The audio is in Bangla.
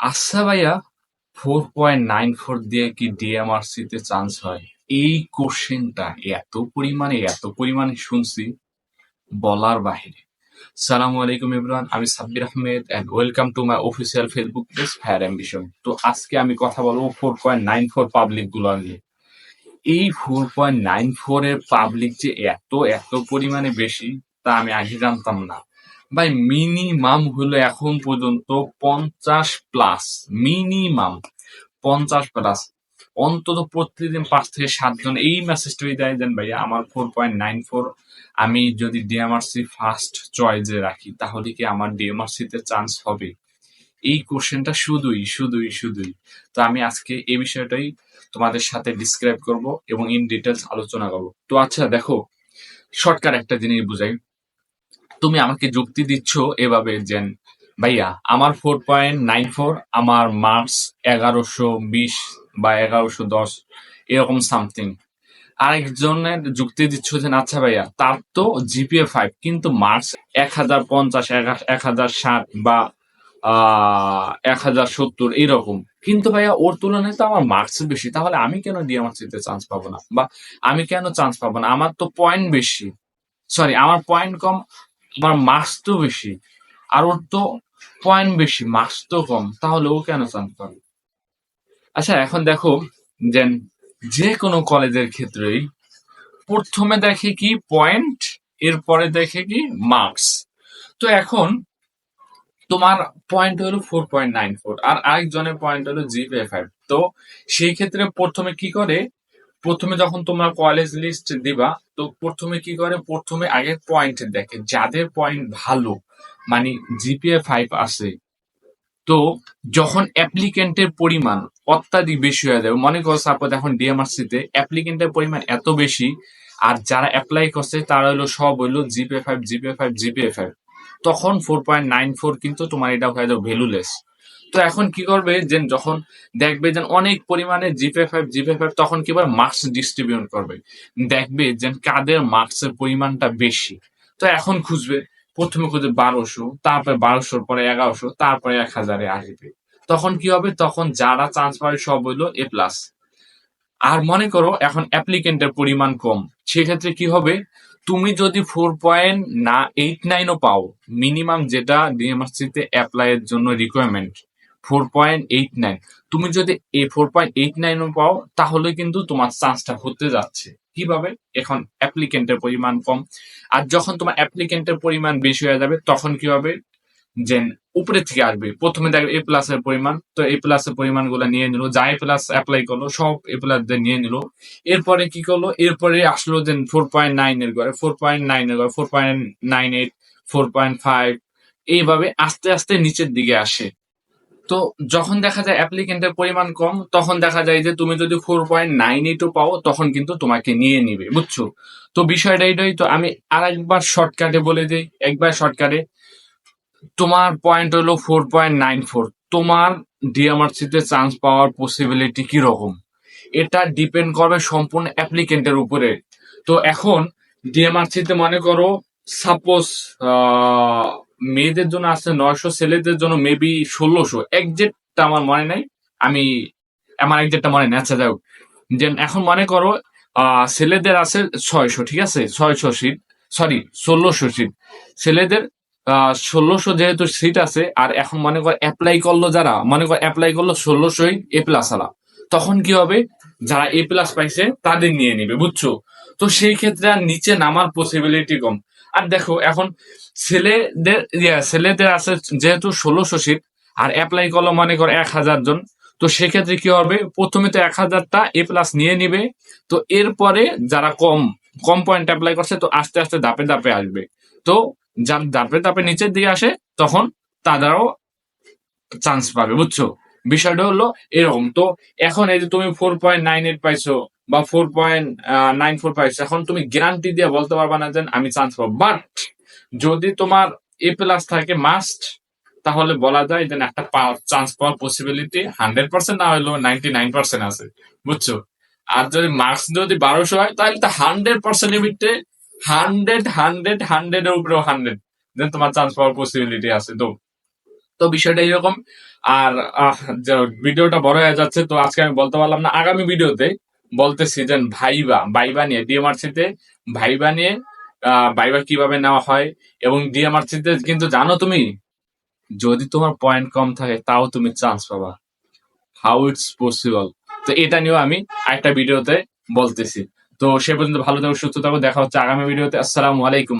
আচ্ছা ভাইয়া ফোর পয়েন্ট নাইন ফোর দিয়ে কি ডিএমআরসি তে চান্স হয়? এই কোশ্চেনটা এত পরিমাণে এত পরিমাণে শুনছি বলার বাহিরে। সালামু আলাইকুম ইমরান, আমি Sabbir Ahmed and welcome to my official Facebook page fire ambition তো আজকে আমি কথা বলব ফোর পয়েন্ট নাইন ফোর পাবলিকগুলো নিয়ে। এই ফোর পয়েন্ট নাইন ফোর এর পাবলিক যে এত এত পরিমাণে বেশি, তা আমি আগে জানতাম না। ভাই মিনিমাম হলো এখন পর্যন্ত পঞ্চাশ প্লাস মিনিমাম পঞ্চাশ প্লাস অন্তত প্রতিদিন পাঁচ থেকে সাতজন। এই মেসেজটাই দেয় দেন ভাই আমার ফোর পয়েন্ট নাইন ফোর আমি যদি ডিএমআরসি ফার্স্ট চয়েসে রাখি, তাহলে কি আমার ডিএমআরসি তে চান্স হবে? এই কোশ্চেনটা শুধুই শুধুই শুধুই। তো আমি আজকে এই বিষয়টাই তোমাদের সাথে ডিসক্রাইব করব এবং ইন ডিটেলস আলোচনা করব। তো আচ্ছা দেখো শর্টকাট একটা জিনিস বুঝাই। তুমি আমাকে যুক্তি দিচ্ছ এভাবে যে ভাইয়া, আমার ফোর পয়েন্ট নাইন ফোর আমার মার্কস এগারোশো বিশ বা এগারোশো দশ, এরকম সামথিং আরেকজনের যুক্তি দিচ্ছ যে আচ্ছা ভাইয়া, তার তো জিপিএ ফাইভ কিন্তু মার্কস এক হাজার পঞ্চাশ এক হাজার ষাট বা এক হাজার সত্তর এরকম। কিন্তু ভাইয়া, ওর তুলনায় তো আমার মার্কস বেশি, তাহলে আমি কেন ডিএমআরসিতে চান্স পাবো না? বা আমি কেন চান্স পাবো না? আমার তো পয়েন্ট বেশি। সরি আমার পয়েন্ট কম আমার মাস তো বেশি, আর ওর তো পয়েন্ট বেশি মার্কস তো কম, তাহলে ও কেন চান্স পাবে আচ্ছা এখন দেখো যে যে কোনো কলেজের ক্ষেত্রেই প্রথমে দেখে কি পয়েন্ট এরপরে দেখে কি মার্কস তো এখন তোমার পয়েন্ট হলো ফোর পয়েন্ট নাইন ফোর আর আরেকজনের পয়েন্ট হলো জিপিএ ফাইভ তো সেই ক্ষেত্রে প্রথমে কি করে প্রথমে যখন তোমরা কলেজ লিস্ট দিবা, তো প্রথমে কি করে? প্রথমে আগে পয়েন্ট দেখে, যাদের পয়েন্ট ভালো মানে জিপিএ ফাইভ আছে, তো যখন অ্যাপ্লিকেন্টের পরিমাণ অত্যাধিক বেশি হয়ে যাবে, মনে করো সাপোজ এখন ডিএমআরসি তে অ্যাপ্লিকেন্টের পরিমাণ এত বেশি, আর যারা অ্যাপ্লাই করছে, তারা হলো সব হইল GPA five GPA five GPA five তখন ফোর পয়েন্ট নাইন ফোর কিন্তু তোমার এটা হয়ে যাবে ভ্যালুলেস তো এখন কি করবে যে যখন দেখবে যে অনেক পরিমাণে জিপে ফাইভ জিপে ফাইভ তখন কি মার্কস ডিস্ট্রিবিউট করবে? দেখবে যে কাদের মার্কসের পরিমাণটা বেশি। তো এখন খুঁজবে, প্রথমে খুঁজবে বারোশো, তারপরে বারোশোর পরে এগারোশো, তারপরে এক হাজারে আসবে। তখন কি হবে? তখন যারা চান্স পাবে সব হইল এ প্লাস আর মনে করো, এখন অ্যাপ্লিকেন্টের পরিমাণ কম। সেক্ষেত্রে কি হবে? তুমি যদি ফোর পয়েন্ট না এইট নাইনও পাও মিনিমাম যেটা ডিএমআরসিতে অ্যাপ্লাই এর জন্য requirement four point eight nine তুমি যদি এই ফোর পয়েন্ট এইট নাইনও পাও, তাহলে কিন্তু তোমার চান্সটা হতে যাচ্ছে। কীভাবে? এখন অ্যাপ্লিকেন্টের পরিমাণ কম। আর যখন তোমার অ্যাপ্লিকেন্টের পরিমাণ বেশি হয়ে যাবে, তখন কি হবে? যে উপরে থেকে আসবে। প্রথমে দেখবে এ প্লাস এর পরিমাণ। তো এ প্লাস এর পরিমাণগুলো নিয়ে নিল। যা এ প্লাস অ্যাপ্লাই করল, সব এ প্লাস দিয়ে নিয়ে নিল। এরপরে কি করল? এরপরে আসলো যে ফোর পয়েন্ট নাইন এর ঘরে। ফোর পয়েন্ট নাইন এর ঘরে। Four point nine eight four point five এইভাবে আস্তে আস্তে নিচের দিকে আসে। তো যখন দেখা যায় অ্যাপ্লিকেন্টের পরিমাণ কম, তখন দেখা যায় যে তুমি যদি ফোর পয়েন্ট নাইন এইটও পাও, তখন কিন্তু তোমাকে নিয়ে নিবে, বুঝছ? তো বিষয়টা এটাই, তো আমি আর একবার শর্টকাটে বলে দিই, একবার শর্টকাটে তোমার পয়েন্ট হলো ফোর পয়েন্ট নাইন ফোর তোমার ডিএমআরসিতে চান্স পাওয়ার পসিবিলিটি কি রকম এটা ডিপেন্ড করবে সম্পূর্ণ অ্যাপ্লিকেন্টের উপরে। তো এখন ডিএমআরসিতে মনে করো সাপোজ মেয়েদের জন্য আছে নয়শো, ছেলেদের জন্য মেবি ষোলোশো। একজেক্টটা আমার মনে নাই। আমি, আমার একজেক্টটা মনে নেই। আচ্ছা যাই হোক। যে এখন মনে করো ছেলেদের আছে ছয়শো, ঠিক আছে? ছয়শো সিট সরি ষোলোশো সিট ছেলেদের ষোলোশো যেহেতু সিট আছে, আর এখন মনে কর অ্যাপ্লাই করল যারা, মনে কর অ্যাপ্লাই করল ষোলোশোই এ প্লাস আলা। তখন কি হবে? যারা এ প্লাস পাইছে, তাদের নিয়ে নিবে, বুঝছ? তো সেই ক্ষেত্রে আর নিচে নামার পসিবিলিটি কম। আর দেখো, এখন ছেলেদের ছেলেদের আছে যেহেতু ষোলোশো সিট আর অ্যাপ্লাই করল মনে কর এক হাজার জন, তো সেক্ষেত্রে কি হবে? প্রথমে তো এক হাজারটা এ প্লাস নিয়ে নিবে, তো এরপরে যারা কম কম পয়েন্ট অ্যাপ্লাই করছে, তো আস্তে আস্তে দাপে দাপে আসবে। তো যার দাপে দাপে নিচের দিকে আসে, তখন তারাও চান্স পাবে, বুঝছ? বিষয়টা হলো এরকম। তো এখন এই যে তুমি ফোর পয়েন্ট নাইন এইট পাইছো বা ফোর পয়েন্ট নাইন ফোর পাইছো এখন তুমি গ্যারান্টি দিয়ে বলতে পারবা না যে আমি চান্স পাবো। বাট যদি তোমার এ প্লাস থাকে মাস্ট তাহলে বলা যায় যে একটা পাওয়ার চান্স পাওয়ার পসিবিলিটি হান্ড্রেড পার্সেন্ট না হলেও নাইনটি নাইন পার্সেন্ট আছে। বুঝছ? আর যদি মার্কস যদি বারোশো হয়, তাহলে তো হান্ড্রেড পার্সেন্ট লিমিটে হান্ড্রেড হান্ড্রেড হান্ড্রেড এর উপরেও হান্ড্রেড দেন তোমার চান্স পাওয়ার পসিবিলিটি আছে। তো তো বিষয়টা এরকম আর ভিডিওটা বড় হয়ে যাচ্ছে, তো আজকে আমি বলতে পারলাম না। আগামী ভিডিওতে বলতেছি যে ভাইবা ভাইবা নিয়ে, ডিএমআরসিতে ভাইবা নিয়ে ভাইবা কীভাবে নেওয়া হয় এবং ডিএমআরসিতে কিন্তু জানো তুমি? যদি তোমার পয়েন্ট কম থাকে, তাও তুমি চান্স পাবা। হাউ ইটস পসিবল তো এটা নিয়েও আমি একটা ভিডিওতে বলতেছি। তো সে পর্যন্ত ভালো থাকো, সুস্থ থাকো, দেখা হচ্ছে আগামী ভিডিওতে। আসসালামু আলাইকুম।